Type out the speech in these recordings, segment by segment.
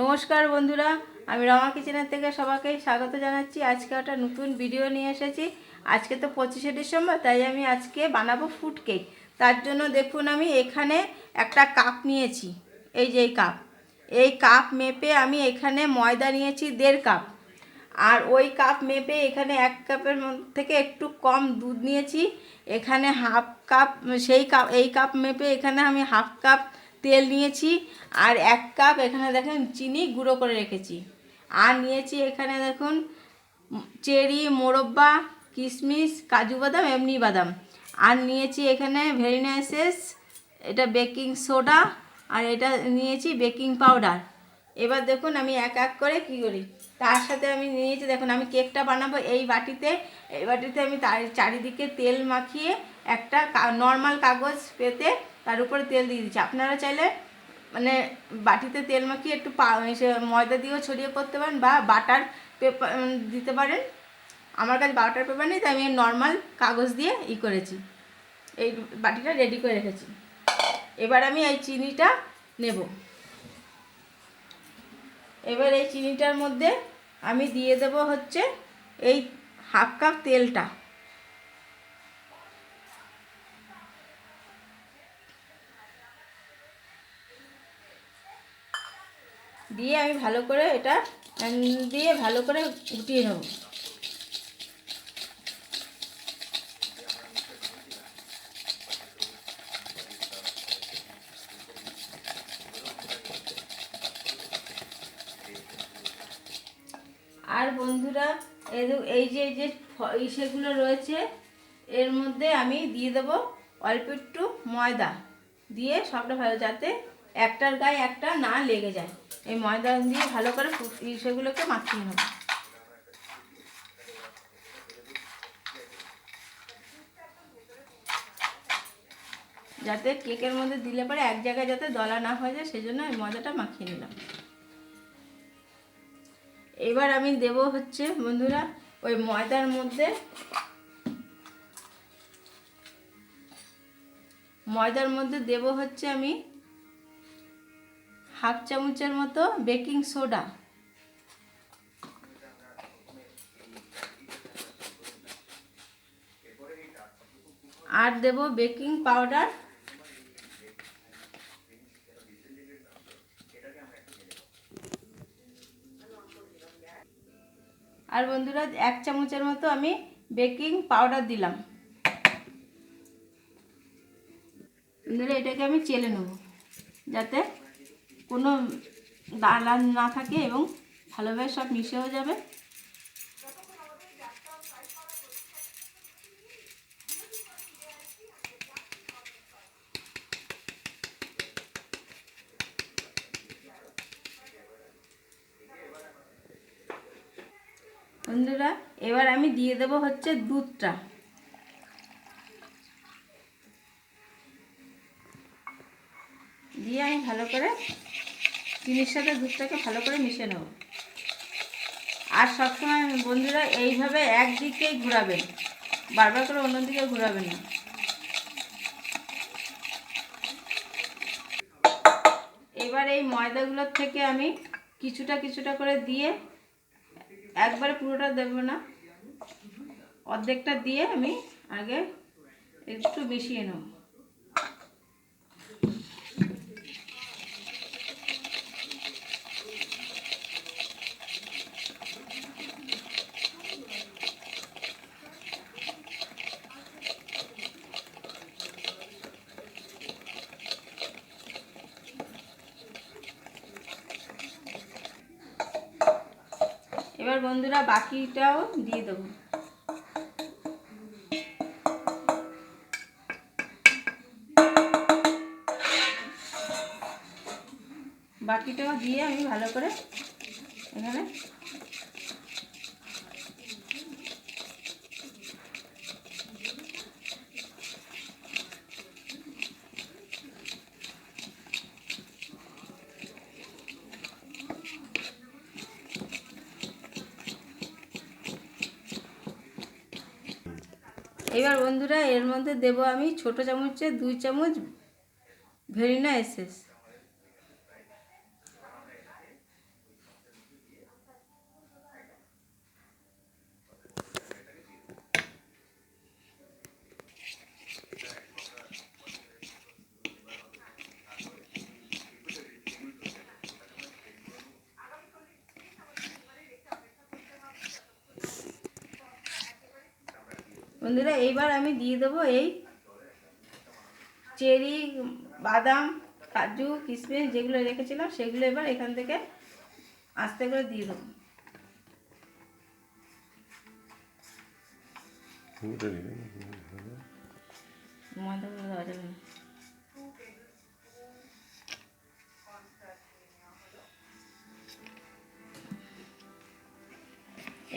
নমস্কার বন্ধুরা, আমি রমা কিচেনের থেকে সবাইকে স্বাগত জানাচ্ছি। আজকে একটা নতুন ভিডিও নিয়ে এসেছি। আজকে তো পঁচিশে ডিসেম্বর, তাই আমি আজকে বানাবো ফুড কেক তার জন্য দেখুন আমি এখানে একটা কাপ নিয়েছি। এই যে এই কাপ এই কাপ মেপে আমি এখানে ময়দা নিয়েছি দেড় কাপ আর ওই কাপ মেপে এখানে এক কাপের থেকে একটু কম দুধ নিয়েছি। এখানে হাফ কাপ সেই কাপ এই কাপ মেপে এখানে আমি হাফ কাপ তেল নিয়েছি, আর এক কাপ এখানে দেখেন চিনি গুঁড়ো করে রেখেছি। আর নিয়েছি এখানে দেখুন চেরি, মোরব্বা, কিশমিশ, কাজু বাদাম, এমনি বাদাম। আর নিয়েছি এখানে ভেরিনা এসেস, এটা বেকিং সোডা, আর এটা নিয়েছি বেকিং পাউডার। এবার দেখুন আমি এক এক করে কী করি। তার সাথে আমি নিয়েছি, দেখুন আমি কেকটা বানাবো এই বাটিতে। এই বাটিতে আমি তার চারিদিকে তেল মাখিয়ে একটা নর্মাল কাগজ পেতে তার উপরে তেল দিয়ে দিচ্ছি। আপনারা চাইলে মানে বাটিতে তেল মাখিয়ে একটু পা ময়দা দিয়েও ছড়িয়ে করতে পারেন বা বাটার পেপার দিতে পারেন। আমার কাছে বাটার পেপার নেই, তাই আমি নর্মাল কাগজ দিয়ে ই করেছি। এই বাটিটা রেডি করে রেখেছি। এবার আমি এই চিনিটা নেব। এবার এই চিনিটার মধ্যে আমি দিয়ে দেব হচ্ছে এই হাফ কাপ তেলটা। দিয়ে আমি ভালো করে এটা দিয়ে ভালো করে উঠিয়ে নেব। আর বন্ধুরা, এই যে- এই যে ইসেগুলো রয়েছে, এর মধ্যে আমি দিয়ে দেবো অল্প একটু ময়দা। দিয়ে সবটা ভালো যাতে একটার গায়ে একটা না লেগে যায়। এই ময়দা দিয়ে ভালো করে সেগুলোকে মাখিয়ে নেব। যাতে কেকের মধ্যে দিলে পরে এক জায়গায় যাতে দলা না হয়ে যায় সেই জন্য আমি ময়দাটা মাখিয়ে নিলাম। এবার আমি দেব হচ্ছে, বন্ধুরা, ওই ময়দার মধ্যে ময়দার মধ্যে দেব হচ্ছে আমি হাফ চামচের মতো বেকিং সোডা। আর দেব বেকিং পাউডার। আর বন্ধুরা, এক চামচের মতো আমি বেকিং পাউডার দিলাম। বন্ধুরা, এটাকে আমি চেলে নেব, যাতে কোনো দালা না থাকে এবং ভালোভাবে সব মিশেও যাবে। বন্ধুরা, এবার আমি দিয়ে দেব হচ্ছে দুধটা। দিয়ে আমি ভালো করে চিনির সাথে দুধটাকে ভালো করে মিশে নেব। আর সবসময় বন্ধুরা এইভাবে একদিকেই ঘোরাবেন, বারবার করে অন্যদিকে ঘোরাবেন না। এবার এই ময়দাগুলোর থেকে আমি কিছুটা কিছুটা করে দিয়ে একবারে পুরোটা দেবো না, অর্ধেকটা দিয়ে আমি আগে একটু মিশিয়ে নেব। এবার বন্ধুরা বাকিটাও দিয়ে দেবো। বাকিটাও দিয়ে আমি ভালো করে এখানে এবার বন্ধুরা এর মধ্যে দেব আমি ছোট চামচে দুই চামচ ভেরিনা এসেস। বন্ধুরা এইবার আমি দিয়ে দেবো এই চেরি বাদাম কাজু কিশমিশ যেগুলো রেখেছিলাম সেগুলো এবার এখান থেকে আস্তে করে দিয়ে দেবো। ময়দা দেওয়া যাবে না।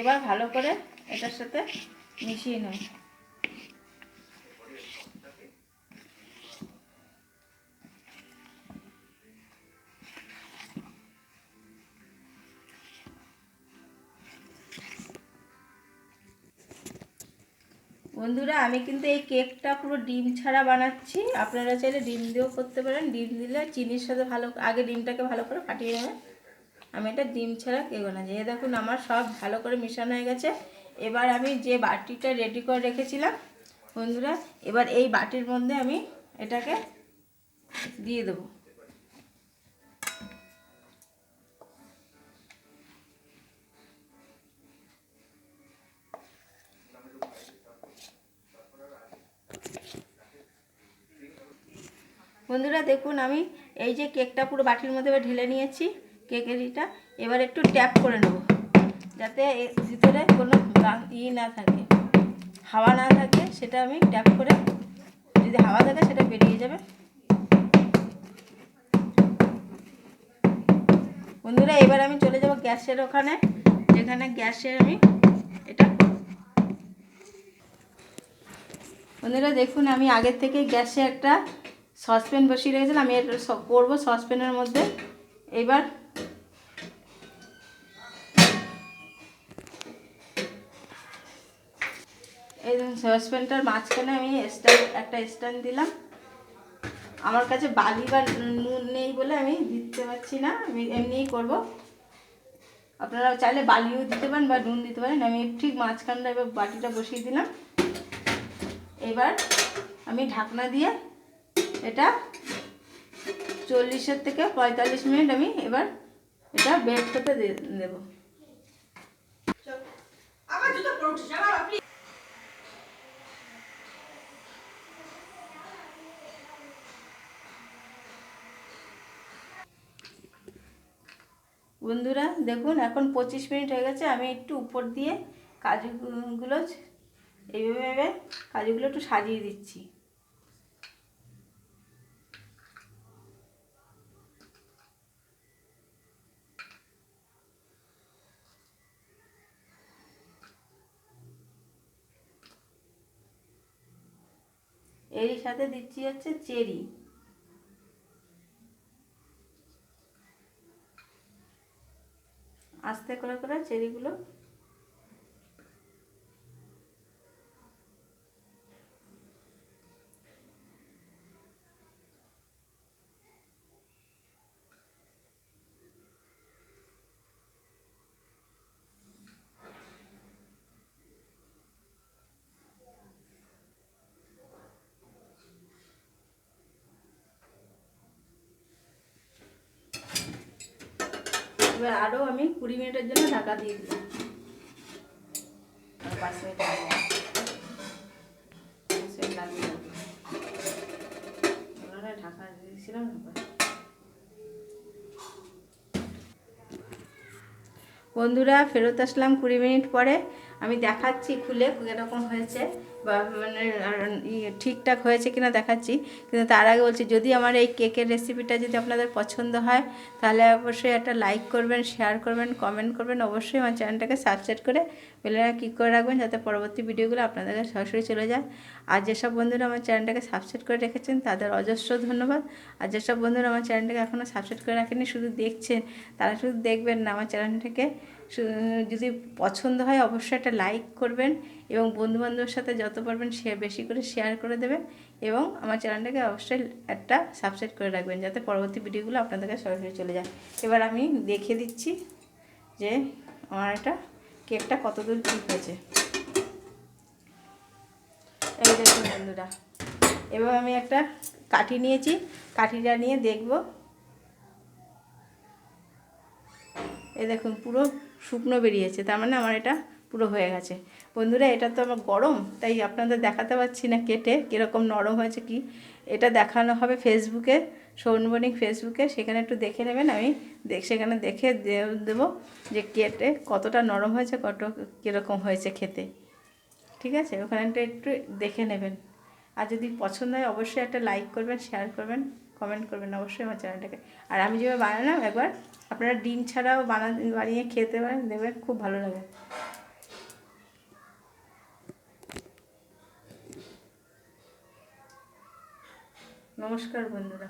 এবার ভালো করে এটার সাথে মিশিয়ে নেব বন্ধুরা, আমি কিন্তু এই কেকটা পুরো ডিম ছাড়া বানাচ্ছি। আপনারা চাইলে ডিম দিয়েও করতে পারেন। ডিম দিলে চিনির সাথে ভালো আগে ডিমটাকে ভালো করে ফাটিয়ে নেবেন। আমি এটা ডিম ছাড়া কেক বানাচ্ছি। এই দেখুন, আমার সব ভালো করে মেশানো হয়ে গেছে। এবার আমি যে বাটিটা রেডি করে রেখেছিলাম, বন্ধুরা, এবার এই বাটির মধ্যে আমি এটাকে দিয়ে দেবো। বন্ধুরা, দেখুন, আমি এই যে কেকটা পুরো বাটির মধ্যে ঢেলে নিয়েছি, কেকের ইটা। এবার একটু ট্যাপ করে নেব, যাতে ভিতরে কোনো ই না থাকে, হাওয়া না থাকে, সেটা আমি ট্যাপ করে যদি হাওয়া থাকে সেটা বেরিয়ে যাবে। বন্ধুরা, এবার আমি চলে যাব গ্যাসের ওখানে, যেখানে গ্যাসে আমি এটা বন্ধুরা, দেখুন আমি আগের থেকে গ্যাসে একটা সসপ্যান বসিয়ে রেখেছিলাম, আমি এটা করব সসপ্যানের মধ্যে। এবার এই সসপ্যানটার মাঝখানে আমি স্ট্যান্ড একটা স্ট্যান্ড দিলাম। আমার কাছে বালি বা নুন নেই বলে আমি দিতে পারছি না, আমি এমনিই করব। আপনারা চাইলে বালিও দিতে পারেন বা নুন দিতে পারেন। আমি ঠিক মাঝখানটা এবার বাটিটা বসিয়ে দিলাম। এবার আমি ঢাকনা দিয়ে এটা চল্লিশের থেকে পঁয়তাল্লিশ মিনিট আমি এবার এটা বেক করতে দেবো। বন্ধুরা, দেখুন, এখন পঁচিশ মিনিট হয়ে গেছে। আমি একটু উপর দিয়ে কাজুগুলো এইভাবে কাজুগুলো একটু সাজিয়ে দিচ্ছি। এরই সাথে দিচ্ছি হচ্ছে চেরি। আস্তে করে করে চেরিগুলো এবার আরও আমি কুড়ি মিনিটের জন্য ঢাকা দিয়ে দিলাম। পাঁচ মিনিট ঢাকা দিয়েছিলাম বন্ধুরা, ফেরত আসলাম কুড়ি মিনিট পরে। আমি দেখাচ্ছি খুলে এরকম হয়েছে বা মানে ঠিকঠাক হয়েছে কিনা দেখাচ্ছি। কিন্তু তার আগে বলছি, যদি আমার এই কেকের রেসিপিটা যদি আপনাদের পছন্দ হয়, তাহলে অবশ্যই একটা লাইক করবেন শেয়ার করবেন কমেন্ট করবেন। অবশ্যই আমার চ্যানেলটাকে সাবস্ক্রাইব করে বেলেনা ক্লিক করে রাখবেন যাতে পরবর্তী ভিডিওগুলো আপনাদের কাছে সরাসরি চলে যায়। আর যেসব বন্ধুরা আমার চ্যানেলটাকে সাবস্ক্রাইব করে রেখেছেন, তাদের অজস্র ধন্যবাদ। আর যেসব বন্ধুরা আমার চ্যানেলটাকে এখনও সাবস্ক্রাইব করে রাখেনি শুধু দেখছেন, তারা শুধু দেখবেন না আমার চ্যানেলটাকে যদি পছন্দ হয় অবশ্যই একটা লাইক করবেন এবং বন্ধুবান্ধবের সাথে যত পারবেন সে বেশি করে শেয়ার করে দেবেন এবং আমার চ্যানেলটাকে অবশ্যই একটা সাবস্ক্রাইব করে রাখবেন যাতে পরবর্তী ভিডিওগুলো আপনাদের কাছে সরাসরি চলে যায়। এবার আমি দেখিয়ে দিচ্ছি যে আমার এটা কেকটা কতদূর ঠিক হয়েছে এই দেখুন বন্ধুরা, এবার আমি একটা কাঠি নিয়েছি, কাঠিটা নিয়ে দেখব। এ দেখুন পুরো শুকনো বেরিয়েছে, তার মানে আমার এটা পুরো হয়ে গেছে। বন্ধুরা, এটা তো আমার গরম, তাই আপনাদের দেখাতে পারছি না কেটে, কীরকম নরম হয়েছে কি। এটা দেখানো হবে ফেসবুকে সৌনবণিক ফেসবুকে সেখানে একটু দেখে নেবেন, আমি দেখ, সেখানে দেখে দেবো যে কেটে কতটা নরম হয়েছে, কত কীরকম হয়েছে খেতে। ঠিক আছে? ওখানটা একটু দেখে নেবেন। আর যদি পছন্দ হয়, অবশ্যই একটা লাইক করবেন শেয়ার করবেন কমেন্ট করবেন, অবশ্যই আমার চ্যানেলটাকে আর আমি যেভাবে বানালাম, একবার আপনারা ডিম ছাড়াও বানা, বানিয়ে খেতে পারেন, দেখবেন খুব ভালো লাগে। নমস্কার বন্ধুরা।